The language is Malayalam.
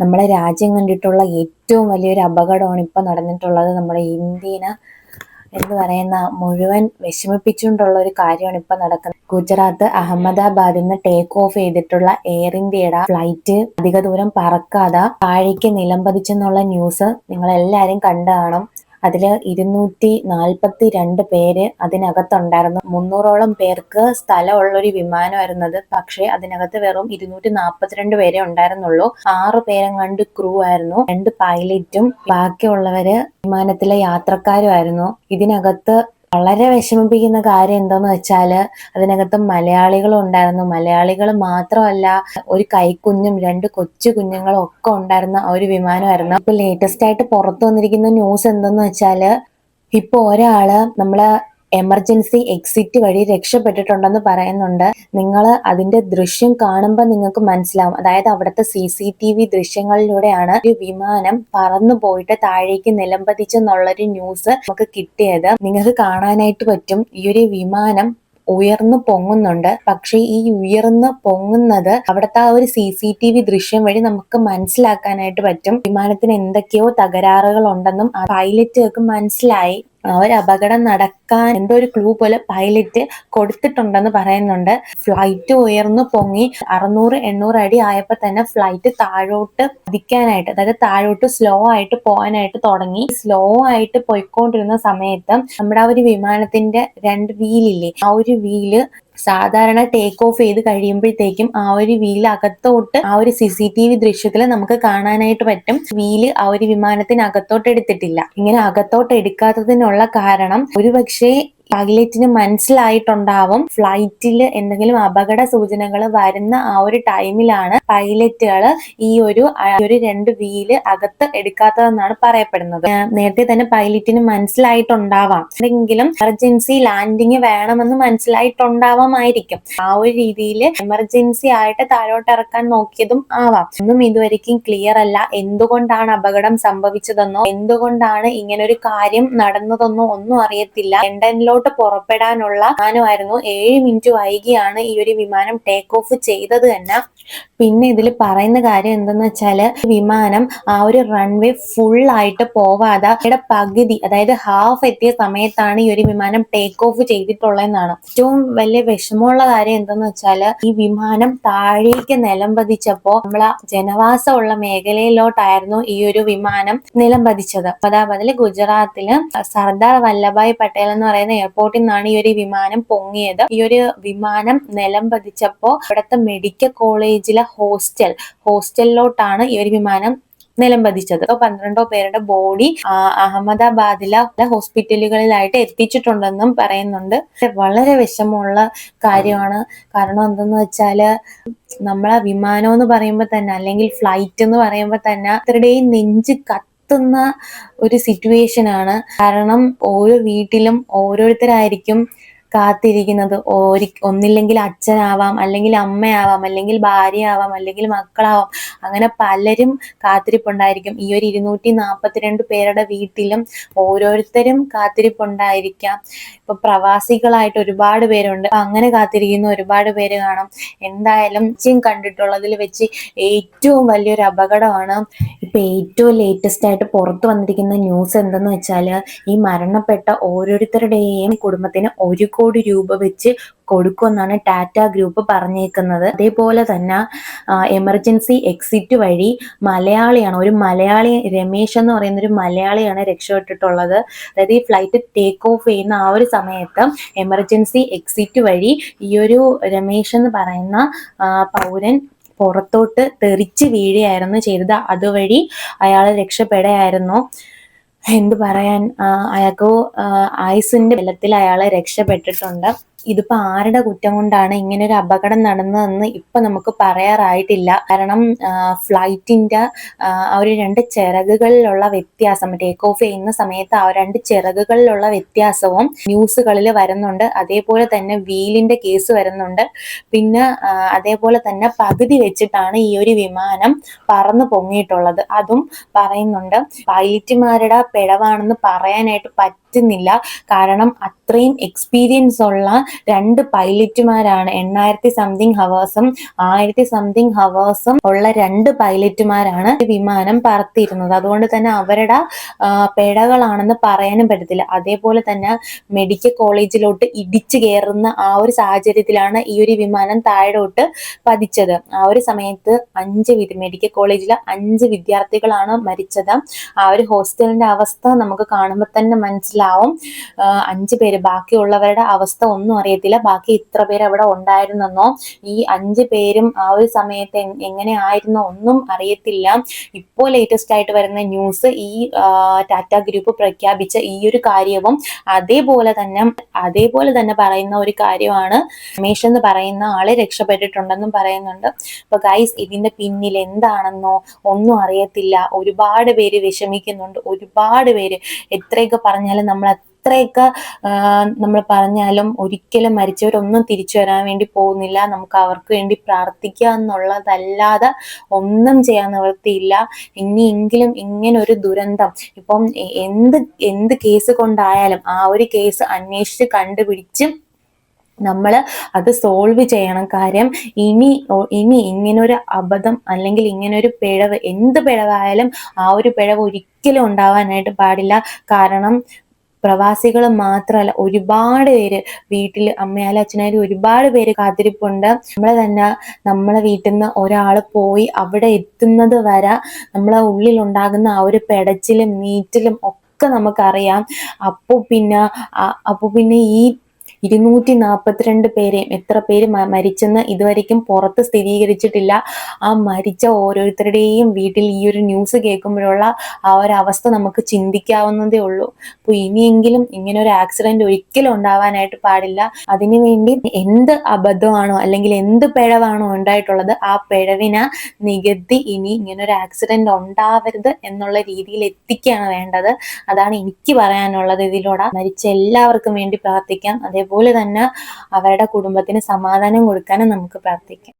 നമ്മുടെ രാജ്യം കണ്ടിട്ടുള്ള ഏറ്റവും വലിയൊരു അപകടമാണ് ഇപ്പൊ നടന്നിട്ടുള്ളത് നമ്മുടെ ഇന്ത്യനെ എന്ന് പറയുന്ന മുഴുവൻ വിഷമിപ്പിച്ചുകൊണ്ടുള്ള ഒരു കാര്യമാണ് ഇപ്പൊ നടക്കുന്നത്. ഗുജറാത്ത് അഹമ്മദാബാദിൽ നിന്ന് ടേക്ക് ഓഫ് ചെയ്തിട്ടുള്ള എയർ ഇന്ത്യയുടെ ഫ്ലൈറ്റ് അധിക ദൂരം പറക്കാതെ താഴേക്ക് നിലംപതിച്ചെന്നുള്ള ന്യൂസ് നിങ്ങൾ എല്ലാരും കണ്ടു കാണും. അതിൽ ഇരുന്നൂറ്റി നാൽപ്പത്തി രണ്ട് പേര് അതിനകത്തുണ്ടായിരുന്നു. മുന്നൂറോളം പേർക്ക് സ്ഥലമുള്ളൊരു വിമാനമായിരുന്നു അത് പക്ഷേ അതിനകത്ത് വെറും ഇരുന്നൂറ്റി നാൽപ്പത്തിരണ്ട് പേരെ ഉണ്ടായിരുന്നുള്ളൂ. ആറ് പേരെങ്ങാണ്ട് ക്രൂ ആയിരുന്നു. രണ്ട് പൈലറ്റും ബാക്കിയുള്ളവര് വിമാനത്തിലെ യാത്രക്കാരുമായിരുന്നു. ഇതിനകത്ത് വളരെ വിഷമിപ്പിക്കുന്ന കാര്യം എന്താന്ന് വെച്ചാൽ അതിനകത്ത് മലയാളികളും ഉണ്ടായിരുന്നു. മലയാളികൾ മാത്രമല്ല ഒരു കൈക്കുഞ്ഞും രണ്ട് കൊച്ചു കുഞ്ഞുങ്ങളും ഒക്കെ ഉണ്ടായിരുന്ന ഒരു വിമാനമായിരുന്നു. ഇപ്പൊ ലേറ്റസ്റ്റ് ആയിട്ട് പുറത്തു വന്നിരിക്കുന്ന ന്യൂസ് എന്തെന്ന് വെച്ചാൽ ഇപ്പൊ ഒരാൾ നമ്മളെ എമർജൻസി എക്സിറ്റ് വഴി രക്ഷപ്പെട്ടിട്ടുണ്ടെന്ന് പറയുന്നുണ്ട്. നിങ്ങൾ അതിന്റെ ദൃശ്യം കാണുമ്പോൾ നിങ്ങൾക്ക് മനസ്സിലാവും. അതായത് അവിടുത്തെ സി സി ടി വി ദൃശ്യങ്ങളിലൂടെയാണ് ഒരു വിമാനം പറന്നു പോയിട്ട് താഴേക്ക് നിലംപതിച്ചെന്നുള്ളൊരു ന്യൂസ് നമുക്ക് കിട്ടിയത്. നിങ്ങൾക്ക് കാണാനായിട്ട് പറ്റും. ഈ ഒരു വിമാനം ഉയർന്നു പൊങ്ങുന്നുണ്ട്. പക്ഷേ ഈ ഉയർന്നു പൊങ്ങുന്നത് അവിടുത്തെ ആ ഒരു സി സി ടി വി ദൃശ്യം വഴി നമുക്ക് മനസ്സിലാക്കാനായിട്ട് പറ്റും. വിമാനത്തിന് എന്തൊക്കെയോ തകരാറുകൾ ഉണ്ടെന്നും പൈലറ്റുകൾക്ക് മനസ്സിലായി. ഒരു അപകടം നടക്കാൻ എന്തോ ഒരു ക്ലൂ പോലെ പൈലറ്റ് കൊടുത്തിട്ടുണ്ടെന്ന് പറയുന്നുണ്ട്. ഫ്ലൈറ്റ് ഉയർന്നു പൊങ്ങി. അറുന്നൂറ് എണ്ണൂറ് അടി ആയപ്പോൾ തന്നെ ഫ്ലൈറ്റ് താഴോട്ട് പതിക്കാനായിട്ട് അതായത് താഴോട്ട് സ്ലോ ആയിട്ട് പോകാനായിട്ട് തുടങ്ങി. സ്ലോ ആയിട്ട് പോയിക്കൊണ്ടിരുന്ന സമയത്ത് നമ്മുടെ ആ ഒരു വിമാനത്തിന്റെ രണ്ട് വീലില്ലേ ആ ഒരു വീൽ സാധാരണ ടേക്ക് ഓഫ് ചെയ്ത് കഴിയുമ്പോഴത്തേക്കും ആ ഒരു വീൽ അകത്തോട്ട് ആ ഒരു സി സി ടി വി ദൃശ്യത്തിൽ നമുക്ക് കാണാനായിട്ട് പറ്റും. വീൽ ആ ഒരു വിമാനത്തിന് അകത്തോട്ട് എടുത്തിട്ടില്ല. ഇങ്ങനെ അകത്തോട്ട് എടുക്കാത്തതിനുള്ള കാരണം ഒരുപക്ഷെ പൈലറ്റിന് മനസ്സിലായിട്ടുണ്ടാവും. ഫ്ലൈറ്റിൽ എന്തെങ്കിലും അപകട സൂചനകൾ വരുന്ന ആ ഒരു ടൈമിലാണ് പൈലറ്റുകൾ ഈ ഒരു രണ്ട് വീൽ അകത്ത് എടുക്കാത്തതെന്നാണ് പറയപ്പെടുന്നത്. നേരത്തെ തന്നെ പൈലറ്റിന് മനസ്സിലായിട്ടുണ്ടാവാം. എന്തെങ്കിലും എമർജൻസി ലാൻഡിങ് വേണമെന്ന് മനസ്സിലായിട്ടുണ്ടാവാമായിരിക്കും. ആ ഒരു രീതിയിൽ എമർജൻസി ആയിട്ട് താഴോട്ട് ഇറക്കാൻ നോക്കിയതും ആവാം. ഒന്നും ഇതുവരെയും ക്ലിയർ അല്ല. എന്തുകൊണ്ടാണ് അപകടം സംഭവിച്ചതെന്നോ എന്തുകൊണ്ടാണ് ഇങ്ങനെ ഒരു കാര്യം നടന്നതെന്നോ ഒന്നും അറിയത്തില്ല. ലണ്ടനിലോ മുന്നോട്ട് പുറപ്പെടാനുള്ള വിമാനമായിരുന്നു. ഏഴ് മിനിറ്റ് വൈകിയാണ് ഈ ഒരു വിമാനം ടേക്ക് ഓഫ് ചെയ്തത് തന്നെ. പിന്നെ ഇതിൽ പറയുന്ന കാര്യം എന്തെന്ന് വെച്ചാൽ വിമാനം ആ ഒരു റൺവേ ഫുൾ ആയിട്ട് പോവാതെ പകുതി അതായത് ഹാഫ് എത്തിയ സമയത്താണ് ഈ ഒരു വിമാനം ടേക്ക് ഓഫ് ചെയ്തിട്ടുള്ളതെന്നാണ്. ഏറ്റവും വലിയ വിഷമമുള്ള കാര്യം എന്തെന്ന് വെച്ചാൽ ഈ വിമാനം താഴേക്ക് നിലം പതിച്ചപ്പോ നമ്മളെ ജനവാസമുള്ള മേഖലയിലോട്ടായിരുന്നു ഈ ഒരു വിമാനം നിലം പതിച്ചത്. അതാപതിൽ ഗുജറാത്തിൽ സർദാർ വല്ലഭായ് പട്ടേൽ എന്ന് പറയുന്ന എയർപോർട്ടിൽ നിന്നാണ് ഈ ഒരു വിമാനം പൊങ്ങിയത്. ഈ ഒരു വിമാനം നിലം പതിച്ചപ്പോ ഇവിടുത്തെ മെഡിക്കൽ കോളേജിലെ ഹോസ്റ്റൽ ഹോസ്റ്റലിലോട്ടാണ് ഈ ഒരു വിമാനം നിലം പതിച്ചത് പന്ത്രണ്ടോ പേരുടെ ബോഡി അഹമ്മദാബാദിലെ ഹോസ്പിറ്റലുകളിലായിട്ട് എത്തിച്ചിട്ടുണ്ടെന്നും പറയുന്നുണ്ട്. വളരെ വിഷമമുള്ള കാര്യമാണ്. കാരണം എന്തെന്ന് വെച്ചാൽ നമ്മളെ വിമാനം എന്ന് പറയുമ്പോൾ തന്നെ അല്ലെങ്കിൽ ഫ്ലൈറ്റ് എന്ന് പറയുമ്പോൾ തന്നെ അത്രയുടെയും നെഞ്ച് കത്തുന്ന ഒരു സിറ്റുവേഷൻ ആണ് കാരണം ഓരോ വീട്ടിലും ഓരോരുത്തരായിരിക്കും കാത്തിരിക്കുന്നത്. ഓരി ഒന്നില്ലെങ്കിൽ അച്ഛനാവാം അല്ലെങ്കിൽ അമ്മയാവാം അല്ലെങ്കിൽ ഭാര്യയാവാം അല്ലെങ്കിൽ മക്കളാവാം. അങ്ങനെ പലരും കാത്തിരിപ്പുണ്ടായിരിക്കും. ഈ ഒരു ഇരുന്നൂറ്റി നാൽപ്പത്തിരണ്ട് പേരുടെ വീട്ടിലും ഓരോരുത്തരും കാത്തിരിപ്പുണ്ടായിരിക്കാം. ഇപ്പൊ പ്രവാസികളായിട്ട് ഒരുപാട് പേരുണ്ട്. അങ്ങനെ കാത്തിരിക്കുന്ന ഒരുപാട് പേര് കാണും. എന്തായാലും ചിൻ കണ്ടിട്ടുള്ളതിൽ വെച്ച് ഏറ്റവും വലിയൊരു അപകടമാണ് ഇപ്പൊ ഏറ്റവും ലേറ്റസ്റ്റ് ആയിട്ട് പുറത്തു വന്നിരിക്കുന്ന ന്യൂസ് എന്തെന്ന് വെച്ചാൽ ഈ മരണപ്പെട്ട ഓരോരുത്തരുടെയും കുടുംബത്തിന് ഒരു കോടി രൂപ വെച്ച് കൊടുക്കുമെന്നാണ് ടാറ്റ ഗ്രൂപ്പ് പറഞ്ഞേക്കുന്നത്. അതേപോലെ തന്നെ എമർജൻസി എക്സിറ്റ് വഴി മലയാളിയാണ് ഒരു മലയാളി രമേശ് എന്ന് പറയുന്ന ഒരു മലയാളിയാണ് രക്ഷപ്പെട്ടിട്ടുള്ളത്. അതായത് ഈ ഫ്ലൈറ്റ് ടേക്ക് ഓഫ് ചെയ്യുന്ന ആ ഒരു സമയത്ത് എമർജൻസി എക്സിറ്റ് വഴി ഈ ഒരു രമേശ് എന്ന് പറയുന്ന പൗരൻ പുറത്തോട്ട് തെറിച്ച് വീഴുകയായിരുന്നു ചെയ്തത്. അതുവഴി അയാൾ രക്ഷപ്പെടുകയായിരുന്നു. എന്ത് പറയാൻ അയാൾക്ക് ആയുസിന്റെ ബലത്തിൽ അയാളെ രക്ഷപ്പെട്ടിട്ടുണ്ട്. ഇതിപ്പോ ആരുടെ കുറ്റം കൊണ്ടാണ് ഇങ്ങനെ ഒരു അപകടം നടന്നതെന്ന് ഇപ്പൊ നമുക്ക് പറയാറായിട്ടില്ല. കാരണം ഫ്ലൈറ്റിന്റെ ആ ഒരു രണ്ട് ചിറകുകളിലുള്ള വ്യത്യാസം ടേക്ക് ഓഫ് ചെയ്യുന്ന സമയത്ത് ആ രണ്ട് ചിറകുകളിലുള്ള വ്യത്യാസവും ന്യൂസുകളിൽ വരുന്നുണ്ട്. അതേപോലെ തന്നെ വീലിന്റെ കേസ് വരുന്നുണ്ട്. പിന്നെ അതേപോലെ തന്നെ പകുതി വെച്ചിട്ടാണ് ഈ ഒരു വിമാനം പറന്നു പൊങ്ങിയിട്ടുള്ളത്. അതും പറയുന്നുണ്ട്. പൈലറ്റുമാരുടെ പിഴവാണെന്ന് പറയാനായിട്ട് പറ്റുന്നില്ല. കാരണം അത്രയും എക്സ്പീരിയൻസ് ഉള്ള രണ്ട് പൈലറ്റുമാരാണ്. എണ്ണായിരത്തി സംതിങ് ഹവേഴ്സും ആയിരത്തി സംതിങ് ഹവേഴ്സും ഉള്ള രണ്ട് പൈലറ്റുമാരാണ് വിമാനം പറത്തിയിരുന്നത്. അതുകൊണ്ട് തന്നെ അവരുടെ പേടകളാണെന്ന് പറയാനും പറ്റത്തില്ല. അതേപോലെ തന്നെ മെഡിക്കൽ കോളേജിലോട്ട് ഇടിച്ചു കയറുന്ന ആ ഒരു സാഹചര്യത്തിലാണ് ഈ ഒരു വിമാനം താഴോട്ട് പതിച്ചത്. ആ ഒരു സമയത്ത് അഞ്ച് മെഡിക്കൽ കോളേജിലെ അഞ്ച് വിദ്യാർത്ഥികളാണ് മരിച്ചത്. ആ ഒരു ഹോസ്റ്റലിന്റെ അവസ്ഥ നമുക്ക് കാണുമ്പോൾ തന്നെ മനസ്സിലാവും. അഞ്ച് പേര് ബാക്കിയുള്ളവരുടെ അവസ്ഥ ഒന്നും അറിയത്തില്ല. ബാക്കി ഇത്ര പേര് അവിടെ ഉണ്ടായിരുന്നെന്നോ? ഈ അഞ്ച് പേരും ആ ഒരു സമയത്ത് എങ്ങനെ ആയിരുന്നോ ഒന്നും അറിയത്തില്ല. ഇപ്പോൾ ലേറ്റസ്റ്റ് ആയിട്ട് വരുന്ന ന്യൂസ് ഈ ടാറ്റ ഗ്രൂപ്പ് പ്രഖ്യാപിച്ച ഈ ഒരു കാര്യവും അതേപോലെ തന്നെ അതേപോലെ തന്നെ പറയുന്ന ഒരു കാര്യമാണ്. രമേശ് എന്ന് പറയുന്ന ആളെ രക്ഷപ്പെട്ടിട്ടുണ്ടെന്നും പറയുന്നുണ്ട്. അപ്പൊ ഗൈസ് ഇതിന്റെ പിന്നിൽ എന്താണെന്നോ ഒന്നും അറിയത്തില്ല. ഒരുപാട് പേര് വിഷമിക്കുന്നുണ്ട്. ഒരുപാട് പേര് എത്രയൊക്കെ പറഞ്ഞാലും നമ്മൾ എത്രയൊക്കെ നമ്മൾ പറഞ്ഞാലും ഒരിക്കലും മരിച്ചവരൊന്നും തിരിച്ചു വരാൻ വേണ്ടി പോകുന്നില്ല. നമുക്ക് അവർക്ക് വേണ്ടി പ്രാർത്ഥിക്കുക എന്നുള്ളതല്ലാതെ ഒന്നും ചെയ്യാൻ നിവൃത്തിയില്ല. ഇനിയെങ്കിലും ഇങ്ങനെ ഒരു ദുരന്തം ഇപ്പം എന്ത് എന്ത് കേസ് കൊണ്ടായാലും ആ ഒരു കേസ് അന്വേഷിച്ച് കണ്ടുപിടിച്ച് നമ്മൾ അത് സോൾവ് ചെയ്യണം. കാര്യം ഇനി ഇനി ഇങ്ങനൊരു അബദ്ധം അല്ലെങ്കിൽ ഇങ്ങനൊരു പിഴവ് എന്ത് പിഴവായാലും ആ ഒരു പിഴവ് ഒരിക്കലും ഉണ്ടാവാനായിട്ട് പാടില്ല. കാരണം പ്രവാസികൾ മാത്രമല്ല ഒരുപാട് പേര് വീട്ടിൽ അമ്മയാലും അച്ഛനായാലും ഒരുപാട് പേര് കാത്തിരിപ്പുണ്ട്. നമ്മളെ തന്നെ നമ്മളെ വീട്ടിൽ നിന്ന് ഒരാൾ പോയി അവിടെ എത്തുന്നത് വരെ നമ്മളെ ഉള്ളിൽ ഉണ്ടാകുന്ന ആ ഒരു പെടച്ചിലും നീറ്റിലും ഒക്കെ നമുക്കറിയാം. അപ്പോൾ പിന്നെ അപ്പോൾ പിന്നെ ഈ ഇരുന്നൂറ്റി നാൽപ്പത്തിരണ്ട് പേരെ എത്ര പേര് മരിച്ചെന്ന് ഇതുവരെയ്ക്കും പുറത്ത് സ്ഥിരീകരിച്ചിട്ടില്ല. ആ മരിച്ച ഓരോരുത്തരുടെയും വീട്ടിൽ ഈ ഒരു ന്യൂസ് കേൾക്കുമ്പോഴുള്ള ആ ഒരു അവസ്ഥ നമുക്ക് ചിന്തിക്കാവുന്നതേ ഉള്ളൂ. അപ്പോൾ ഇനിയെങ്കിലും ഇങ്ങനെ ഒരു ആക്സിഡന്റ് ഒരിക്കലും ഉണ്ടാവാനായിട്ട് പാടില്ല. അതിനുവേണ്ടി എന്ത് അബദ്ധമാണോ അല്ലെങ്കിൽ എന്ത് പിഴവാണോ ഉണ്ടായിട്ടുള്ളത് ആ പിഴവിന് നികത്തി ഇനി ഇങ്ങനെ ഒരു ആക്സിഡന്റ് ഉണ്ടാവരുത് എന്നുള്ള രീതിയിൽ എത്തിക്കുകയാണ് വേണ്ടത്. അതാണ് എനിക്ക് പറയാനുള്ളത് ഇതിലൂടെ. മരിച്ച എല്ലാവർക്കും വേണ്ടി പ്രാർത്ഥിക്കാം. അതേപോലെ തന്നെ അവരുടെ കുടുംബത്തിന് സമാധാനം കൊടുക്കാനും നമുക്ക് പ്രാർത്ഥിക്കാം.